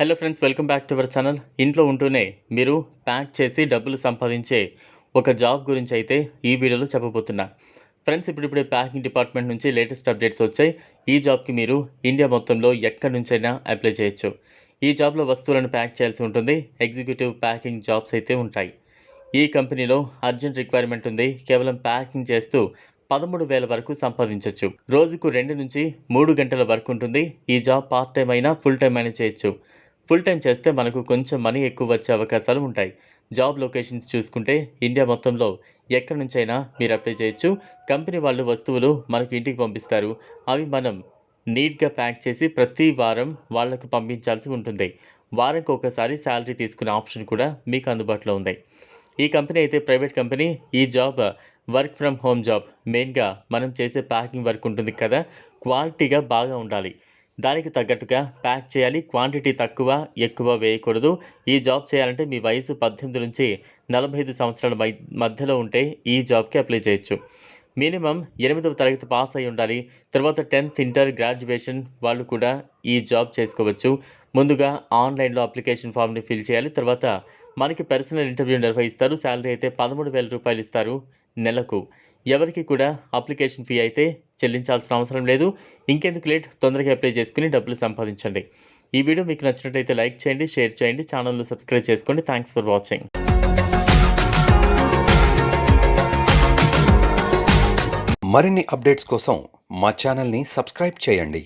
Hello friends welcome back to our channel ఇంట్లో ఉంటూనే మీరు ప్యాక్ చేసి డబ్బులు సంపాదించే ఒక జాబ్ గురించి అయితే ఈ వీడియోలో చెప్పబోతున్నా. ఫ్రెండ్స్ ఇప్పుడిప్పుడే ప్యాకింగ్ డిపార్ట్మెంట్ నుంచి లేటెస్ట్ అప్డేట్స్ వచ్చాయి. ఈ జాబ్కి మీరు ఇండియా మొత్తంలో ఎక్కడి నుంచైనా అప్లై చేయొచ్చు. ఈ జాబ్లో వస్తువులను ప్యాక్ చేయాల్సి ఉంటుంది. ఎగ్జిక్యూటివ్ ప్యాకింగ్ జాబ్స్ అయితే ఉంటాయి. ఈ కంపెనీలో అర్జెంట్ రిక్వైర్మెంట్ ఉంది. కేవలం ప్యాకింగ్ చేస్తూ పదమూడు వేల వరకు సంపాదించవచ్చు రోజుకు రెండు నుంచి మూడు గంటల వరకు ఉంటుంది. ఈ జాబ్ పార్ట్ టైం అయినా ఫుల్ టైం అయినా చేయొచ్చు. ఫుల్ టైం చేస్తే మనకు కొంచెం మనీ ఎక్కువ వచ్చే అవకాశాలు ఉంటాయి. జాబ్ లొకేషన్స్ చూసుకుంటే ఇండియా మొత్తంలో ఎక్కడి నుంచైనా మీరు అప్లై చేయొచ్చు. కంపెనీ వాళ్ళు వస్తువులు మనకు ఇంటికి పంపిస్తారు. అవి మనం నీట్గా ప్యాక్ చేసి ప్రతి వారం వాళ్ళకు పంపించాల్సి ఉంటుంది. వారంకి ఒకసారి శాలరీ తీసుకునే ఆప్షన్ కూడా మీకు అందుబాటులో ఉంది. ఈ కంపెనీ అయితే ప్రైవేట్ కంపెనీ. ఈ job work from home job. మెయిన్గా మనం చేసే ప్యాకింగ్ వర్క్ ఉంటుంది కదా. క్వాలిటీగా బాగా ఉండాలి. దానికి తగ్గట్టుగా ప్యాక్ చేయాలి. క్వాంటిటీ తక్కువ ఎక్కువ వేయకూడదు. ఈ జాబ్ చేయాలంటే మీ వయసు పద్దెనిమిది నుంచి నలభై ఐదు సంవత్సరాల మై- మధ్యలో ఉంటే ఈ జాబ్కి అప్లై చేయొచ్చు. మినిమం ఎనిమిదవ తరగతి పాస్ అయి ఉండాలి. తర్వాత టెన్త్ ఇంటర్ గ్రాడ్యుయేషన్ వాళ్ళు కూడా ఈ జాబ్ చేసుకోవచ్చు. ముందుగా ఆన్లైన్లో అప్లికేషన్ ఫామ్ని ఫిల్ చేయాలి. తర్వాత మనకి పర్సనల్ ఇంటర్వ్యూ నిర్వహిస్తారు. శాలరీ అయితే పదమూడు వేల రూపాయలు ఇస్తారు నెలకు. ఎవరికి కూడా అప్లికేషన్ ఫీ అయితే చెల్లించాల్సిన అవసరం లేదు. ఇంకెందుకు లేట్? తొందరగా అప్లై చేసుకుని డబ్బులు సంపాదించండి. ఈ వీడియో మీకు నచ్చినట్టయితే లైక్ చేయండి షేర్ చేయండి ఛానల్ను సబ్స్క్రైబ్ చేసుకోండి. థ్యాంక్స్ ఫర్ వాచింగ్ మరిన్ని అప్డేట్స్ కోసం మా ఛానల్ని సబ్స్క్రైబ్ చేయండి.